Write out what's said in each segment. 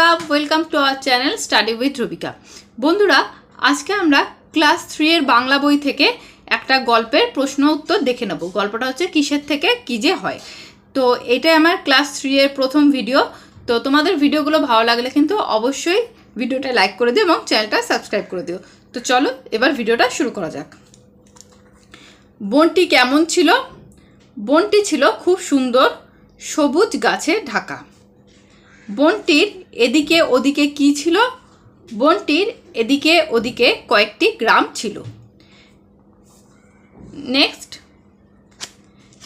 বন্ধুরা welcome to our channel study with Rabika বন্ধুরা, আজকে আমরা ক্লাস থ্রি এর বাংলা বই থেকে একটা গল্পের প্রশ্ন উত্তর দেখে নেব। গল্পটা হচ্ছে, কিসের থেকে কী যে হয়? তো এটাই আমার ক্লাস থ্রি এর প্রথম ভিডিও তো তোমাদের ভিডিওগুলো ভালো লাগলে কিন্তু অবশ্যই ভিডিওটা লাইক করে দিও এবং চ্যানেলটা সাবস্ক্রাইব করে দিও। তো চলো, এবার ভিডিওটা শুরু করা যাক। বনটি কেমন ছিল? বনটি ছিল খুব সুন্দর, সবুজ গাছে ঢাকা। বনটির এদিকে ওদিকে কি ছিল? বনটির এদিকে ওদিকে কয়েকটি গ্রাম ছিল। নেক্সট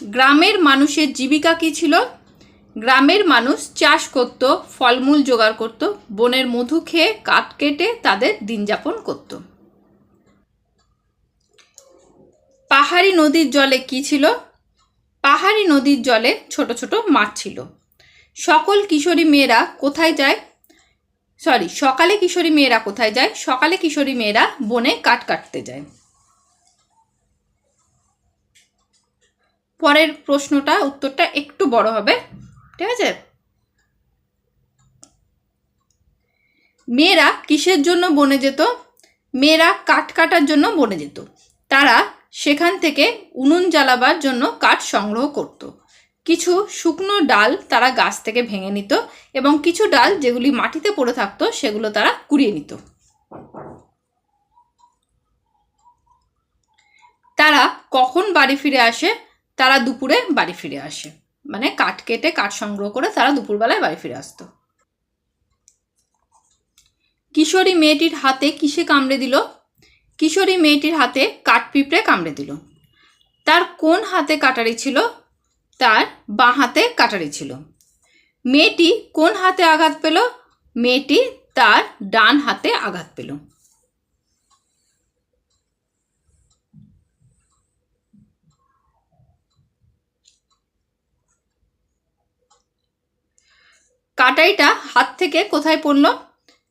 গ্রামের মানুষের জীবিকা কি ছিল? গ্রামের মানুষ চাষ করত, ফলমূল জোগাড় করত, বনের মধু খেয়ে কাঠ কেটে তাদের দিন যাপন করত। পাহাড়ি নদীর জলে কি ছিল? পাহাড়ি নদীর জলে ছোট ছোট মাছ ছিল। সকল কিশোরী মেয়েরা কোথায় যায়? সরি সকালে কিশোরী মেয়েরা কোথায় যায়? সকালে কিশোরী মেয়েরা বনে কাঠ কাটতে যায়। পরের প্রশ্নটা, উত্তরটা একটু বড় হবে। ঠিক আছে? মেয়েরা কিসের জন্য বনে যেত? মেয়েরা কাঠ কাটার জন্য বনে যেত। তারা সেখান থেকে উনুন জ্বালাবার জন্য কাঠ সংগ্রহ করত। কিছু শুকনো ডাল তারা গাছ থেকে ভেঙে নিত এবং কিছু ডাল যেগুলি মাটিতে পড়ে থাকতো, সেগুলো তারা কুড়িয়ে নিত। তারা কখন বাড়ি ফিরে আসে? তারা দুপুরে বাড়ি ফিরে আসে। মানে কাঠ কেটে, কাঠ সংগ্রহ করে তারা দুপুরবেলায় বাড়ি ফিরে আসতো। কিশোরী মেয়েটির হাতে কিসে কামড়ে দিল? কিশোরী মেয়েটির হাতে কাঠ পিঁপড়ে কামড়ে দিল। তার কোন হাতে কাটারি ছিল? তার বাঁ হাতে কাটারি ছিল। মেয়েটি কোন হাতে আঘাত পেল? মেয়েটি তার ডান হাতে আঘাত পেল। কাটাইটা হাত থেকে কোথায় পড়ল?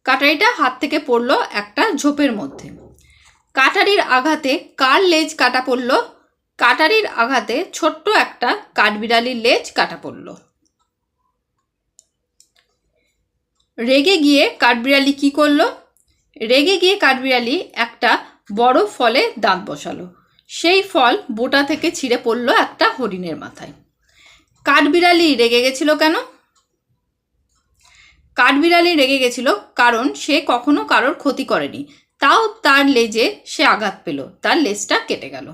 কাটারিটা হাত থেকে পড়ল একটা ঝোপের মধ্যে। কাটারির আঘাতে কার লেজ কাটা পড়ল? কাটারির আঘাতে ছোট্ট একটা কাঠবিড়ালির লেজ কাটা পড়ল। রেগে গিয়ে কাঠবিড়ালি কি করল? রেগে গিয়ে কাঠবিড়ালি একটা বড় ফলে দাঁত বসালো। সেই ফল বোটা থেকে ছিঁড়ে পড়ল একটা হরিণের মাথায়। কাঠবিড়ালি রেগে গেছিল কেন? কাঠবিড়ালি রেগে গেছিল কারণ সে কখনো কারোর ক্ষতি করেনি। তাও তার লেজে সে আঘাত পেল, তার লেজটা কেটে গেল।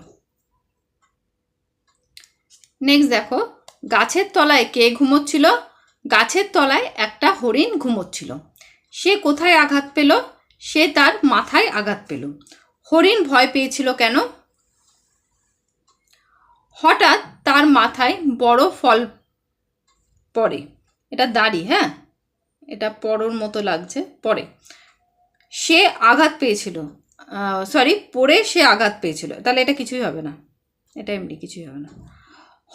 নেক্সট দেখো, গাছের তলায় কে ঘুমোচ্ছিল? গাছের তলায় একটা হরিণ ঘুমোচ্ছিল। সে কোথায় আঘাত পেল? সে তার মাথায় আঘাত পেল। হরিণ ভয় পেয়েছিল কেন? হঠাৎ তার মাথায় বড় ফল পড়ে। এটা দাড়ি হ্যাঁ? এটা পরোর মতো লাগছে পরে সে আঘাত পেয়েছিল। সরি পড়ে সে আঘাত পেয়েছিল। তাহলে এটা কিছুই হবে না। এটা এমনি কিছুই হবে না।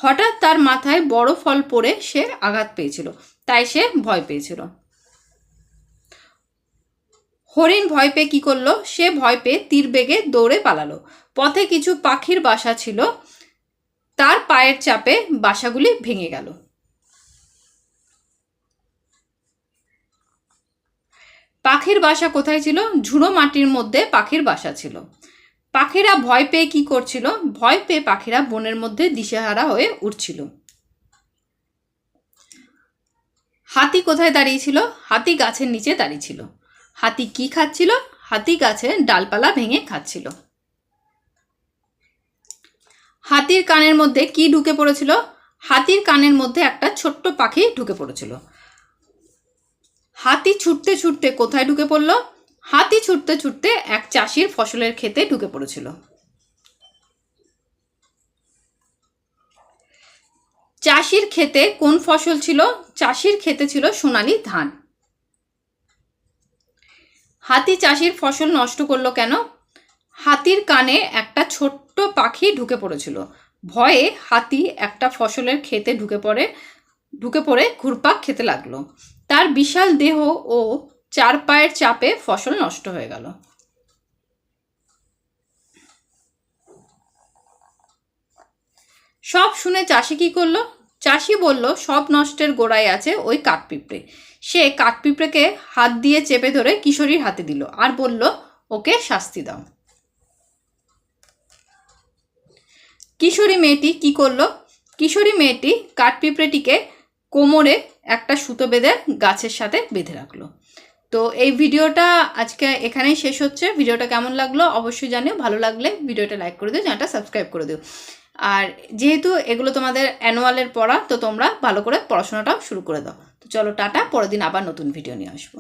হঠাৎ তার মাথায় বড় ফল পড়ে সে আঘাত পেয়েছিল, তাই সে ভয় পেয়েছিল। হরিণ ভয় পেয়ে কী করল? সে ভয় পেয়ে তীর বেগে দৌড়ে পালালো। পথে কিছু পাখির বাসা ছিল, তার পায়ের চাপে বাসাগুলি ভেঙে গেল। পাখির বাসা কোথায় ছিল? ঝুড়ো মাটির মধ্যে পাখির বাসা ছিল। পাখিরা ভয় পেয়ে কি করছিল? ভয় পেয়ে পাখিরা বনের মধ্যে দিশেহারা হয়ে উঠছিল হাতি কোথায় দাঁড়িয়েছিল? হাতি গাছের নিচে দাঁড়িয়েছিল। হাতি কি খাচ্ছিল? হাতি গাছে ডালপালা ভেঙে খাচ্ছিল। হাতির কানের মধ্যে কি ঢুকে পড়েছিল? হাতির কানের মধ্যে একটা ছোট্ট পাখি ঢুকে পড়েছিল। হাতি ছুটতে ছুটতে কোথায় ঢুকে পড়ল? হাতি ছুটতে ছুটতে এক চাষির ফসলের ক্ষেতে ঢুকে পড়েছিল। চাষির ক্ষেতে কোন ফসল ছিল? চাষির ক্ষেতে ছিল সোনালি ধান। হাতি চাষির ফসল নষ্ট করল কেন? হাতির কানে একটা ছোট্ট পাখি ঢুকে পড়েছিল। ভয়ে হাতি একটা ফসলের ক্ষেতে ঢুকে পড়ে ঢুকে পড়ে ঘুরপাক খেতে লাগল। তার বিশাল দেহ ও চার পায়ের চাপে ফসল নষ্ট হয়ে গেল। সব শুনে চাষি কি করল? চাষি বলল, সব নষ্টের গোড়ায় আছে ওই কাঠপিঁপড়ে। সে কাঠপিঁপড়েকে হাত দিয়ে চেপে ধরে কিশোরীর হাতে দিল আর বলল, ওকে শাস্তি দাও। কিশোরী মেয়েটি কি করল? কিশোরী মেয়েটি কাঠপিঁপড়েটিকে কোমরে একটা সুতো বেঁধে গাছের সাথে বেঁধে রাখল। তো এই ভিডিওটা আজকে এখানেই শেষ হচ্ছে। ভিডিওটা কেমন লাগল অবশ্যই জানিও। ভালো লাগলে ভিডিওটা লাইক করে দিও, চ্যানেলটা সাবস্ক্রাইব করে দিও। আর যেহেতু এগুলো তোমাদের অ্যানুয়ালের পড়া, তো তোমরা ভালো করে পড়াশোনাটাও শুরু করে দাও। তো চলো টাটা, পরের দিন আবার নতুন ভিডিও নিয়ে আসব।